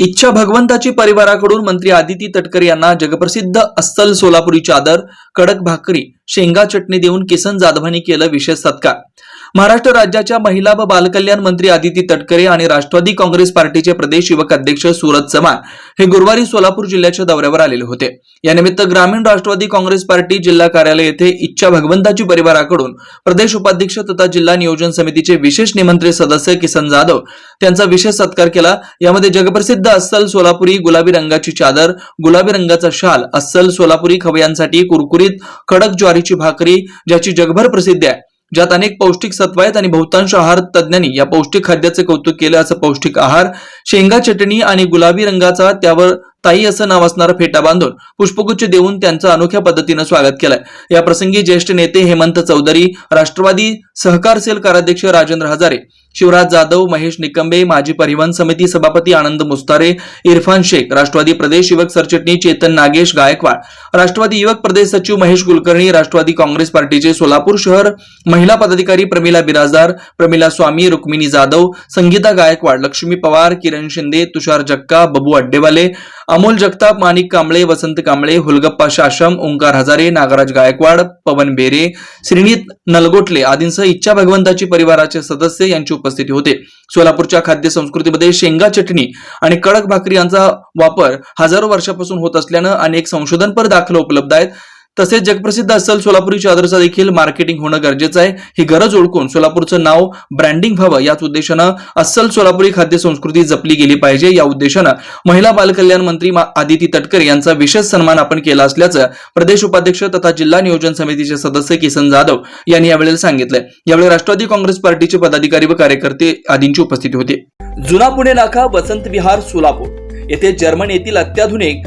इच्छा भगवंताची परिवाराकडून मंत्री आदिती तटकरे यांना जगप्रसिद्ध अस्सल सोलापुरी चादर कडक भाकरी शेंगा चटणी देऊन किसन जाधवांनी केलं विशेष सत्कार. महाराष्ट्र राज्याच्या महिला व बालकल्याण मंत्री आदिती तटकरे आणि राष्ट्रवादी काँग्रेस पार्टीचे प्रदेश युवक अध्यक्ष सूरज चव्हाण हे गुरुवारी सोलापूर जिल्ह्याच्या दौऱ्यावर आलेले होते. यानिमित्त ग्रामीण राष्ट्रवादी काँग्रेस पार्टी जिल्हा कार्यालय येथे इच्छा भगवंताची परिवाराकडून प्रदेश उपाध्यक्ष तथा जिल्हा नियोजन समितीचे विशेष निमंत्रित सदस्य किसन जाधव त्यांचा विशेष सत्कार केला. यामध्ये जगप्रसिद्ध अस्सल सोलापुरी गुलाबी रंगाची चादर गुलाबी रंगाचा शाल अस्सल सोलापुरी खवयांसाठी कुरकुरीत कडक ज्वारीची भाकरी ज्याची जगभर प्रसिद्धी आहे. ज्यात अनेक पौष्टिक सत्व आहेत आणि बहुतांश आहार तज्ज्ञांनी या पौष्टिक खाद्याचे कौतुक केलं असं पौष्टिक आहार शेंगा चटणी आणि गुलाबी रंगाचा त्यावर ताई असं नाव असणारा फेटा बांधून पुष्पगुच्छ देऊन त्यांचं अनोख्या पद्धतीनं स्वागत केलंय. या प्रसंगी ज्येष्ठ नेते हेमंत चौधरी राष्ट्रवादी सहकार सेल कार्याध्यक्ष राजेंद्र हजारे शिवराज जाधव महेश निकंबे माजी परिवहन समिती सभापती आनंद मुस्तारे इरफान शेख राष्ट्रवादी प्रदेश युवक सरचिटणीस चेतन नागेश गायकवाड राष्ट्रवादी युवक प्रदेश सचिव महेश कुलकर्णी राष्ट्रवादी काँग्रेस पार्टीचे सोलापूर शहर महिला पदाधिकारी प्रमिला बिराजदार प्रमिला स्वामी रुक्मिणी जाधव संगीता गायकवाड लक्ष्मी पवार किरण शिंदे तुषार जक्का बबू अड्डेवाले अमोल जगताप माणिक कांबळे वसंत कांबळे हुलगप्पा शाशम ओंकार हजारे नागराज गायकवाड पवन बेरे श्रीनीत नलगोटले आदींसह इच्छा भगवंताची परिवाराचे सदस्य यांची उपस्थिती होते. सोलापूरच्या खाद्य संस्कृतीमध्ये शेंगा चटणी आणि कडक भाकरी यांचा वापर हजारो वर्षापासून होत असल्यानं अनेक संशोधनपर दाखल उपलब्ध आहेत. तसेच जगप्रसिद्ध अस्सल सोलापुरी चादरचा देखील मार्केटिंग होणं गरजेचं आहे. ही गरज ओळखून सोलापूरचं नाव ब्रँडिंग व्हावं याच उद्देशानं अस्सल सोलापुरी खाद्य संस्कृती जपली गेली पाहिजे. या उद्देशानं महिला बालकल्याण मंत्री आदिती तटकरे यांचा विशेष सन्मान आपण केला असल्याचं प्रदेश उपाध्यक्ष तथा जिल्हा नियोजन समितीचे सदस्य किसन जाधव यांनी यावेळेला सांगितलंय. यावेळी राष्ट्रवादी काँग्रेस पार्टीचे पदाधिकारी व कार्यकर्ते आदींची उपस्थिती होती. जुना पुणे नाका वसंत विहार सोलापूर. येथे जर्मन येथील अत्याधुनिक